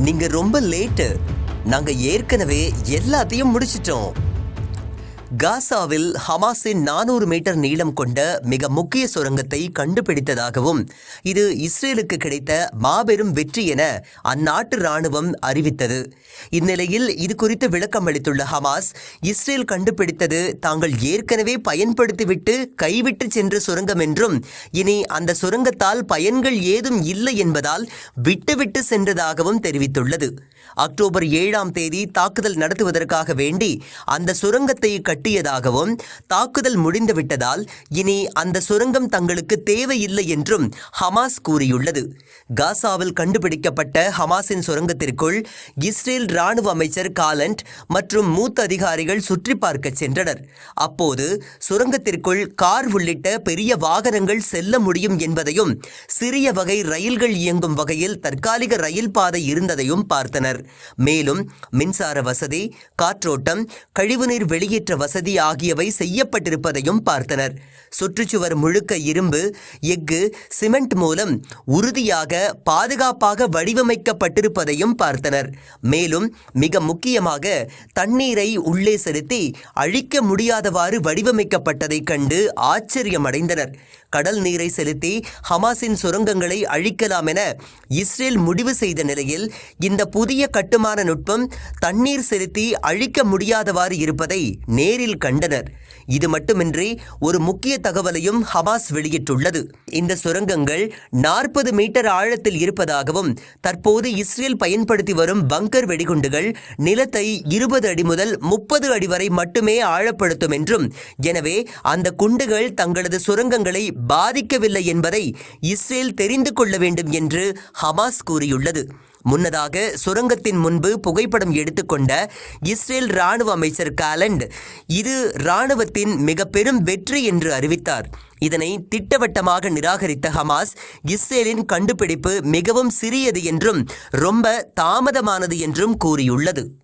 நீங்க ரொம்ப லேட்டு நாங்க ஏற்கனவே எல்லாத்தையும் முடிச்சிட்டோம். காசாவில் ஹமாஸின் நானூறு மீட்டர் நீளம் கொண்ட மிக முக்கிய சுரங்கத்தை கண்டுபிடித்ததாகவும் இது இஸ்ரேலுக்கு கிடைத்த மாபெரும் வெற்றி என அந்நாட்டு ராணுவம் அறிவித்தது. இந்நிலையில் இது குறித்து விளக்கம் அளித்துள்ள ஹமாஸ் இஸ்ரேல் கண்டுபிடித்தது தாங்கள் ஏற்கனவே பயன்படுத்திவிட்டு கைவிட்டு சென்ற சுரங்கம் என்றும் இனி அந்த சுரங்கத்தால் பயன்கள் ஏதும் இல்லை என்பதால் விட்டுவிட்டு சென்றதாகவும் தெரிவித்துள்ளது. அக்டோபர் ஏழாம் தேதி தாக்குதல் நடத்துவதற்காக வேண்டி அந்த சுரங்கத்தை கட்டியதாகவும் தாக்குதல் முடிந்துவிட்டதால் இனி அந்த சுரங்கம் தங்களுக்கு தேவையில்லை என்றும் ஹமாஸ் கூறியுள்ளது. காசாவில் கண்டுபிடிக்கப்பட்ட ஹமாஸின் சுரங்கத்திற்குள் இஸ்ரேல் ராணுவ அமைச்சர் காலண்ட் மற்றும் மூத்த அதிகாரிகள் சுற்றி பார்க்க சென்றனர். அப்போது சுரங்கத்திற்குள் கார் உள்ளிட்ட பெரிய வாகனங்கள் செல்ல முடியும் என்பதையும் சிறிய வகை ரயில்கள் இயங்கும் வகையில் தற்காலிக ரயில் பாதை இருந்ததையும் பார்த்தனர். மேலும் மின்சார வசதி காற்றோட்டம் கழிவுநீர் வெளியேற்ற வசதி வசதி ஆகியவை செய்யப்பட்டிருப்பதையும் பார்த்தனர். சுற்றுச்சுவர் முழுக்க இரும்பு எஃகு சிமெண்ட் மூலம் உறுதியாக பாதுகாப்பாக வடிவமைக்கப்பட்டிருப்பதையும் பார்த்தனர். மேலும் மிக முக்கியமாக தண்ணீரை உள்ளே செலுத்தி அழிக்க முடியாதவாறு வடிவமைக்கப்பட்டதைக் கண்டு ஆச்சரியமடைந்தனர். கடல் நீரை செலுத்தி ஹமாஸின் சுரங்கங்களை அழிக்கலாம் என இஸ்ரேல் முடிவு செய்த நிலையில் இந்த புதிய கட்டுமான நுட்பம் தண்ணீர் செலுத்தி அழிக்க முடியாதவாறு இருப்பதை நேரில் கண்டனர். இது மட்டுமின்றி ஒரு முக்கிய தகவலையும் ஹமாஸ் வெளியிட்டுள்ளது. இந்த சுரங்கங்கள் நாற்பது மீட்டர் ஆழத்தில் இருப்பதாகவும் தற்போது இஸ்ரேல் பயன்படுத்தி வரும் பங்கர் வெடிகுண்டுகள் நிலத்தை இருபது அடி முதல் முப்பது அடி வரை மட்டுமே ஆழப்படுத்தும் என்றும் எனவே அந்த குண்டுகள் தங்களது சுரங்கங்களை பாதிக்கவில்லை என்பதை இஸ்ரேல் தெரிந்து கொள்ள வேண்டும் என்று ஹமாஸ் கூறியுள்ளது. முன்னதாக சுரங்கத்தின் முன்பு புகைப்படம் எடுத்துக்கொண்ட இஸ்ரேல் ராணுவ அமைச்சர் காலண்ட் இது ராணுவத்தின் மிக பெரும் வெற்றி என்று அறிவித்தார். இதனை திட்டவட்டமாக நிராகரித்த ஹமாஸ் இஸ்ரேலின் கண்டுபிடிப்பு மிகவும் சிறியது என்றும் ரொம்ப தாமதமானது என்றும் கூறியுள்ளது.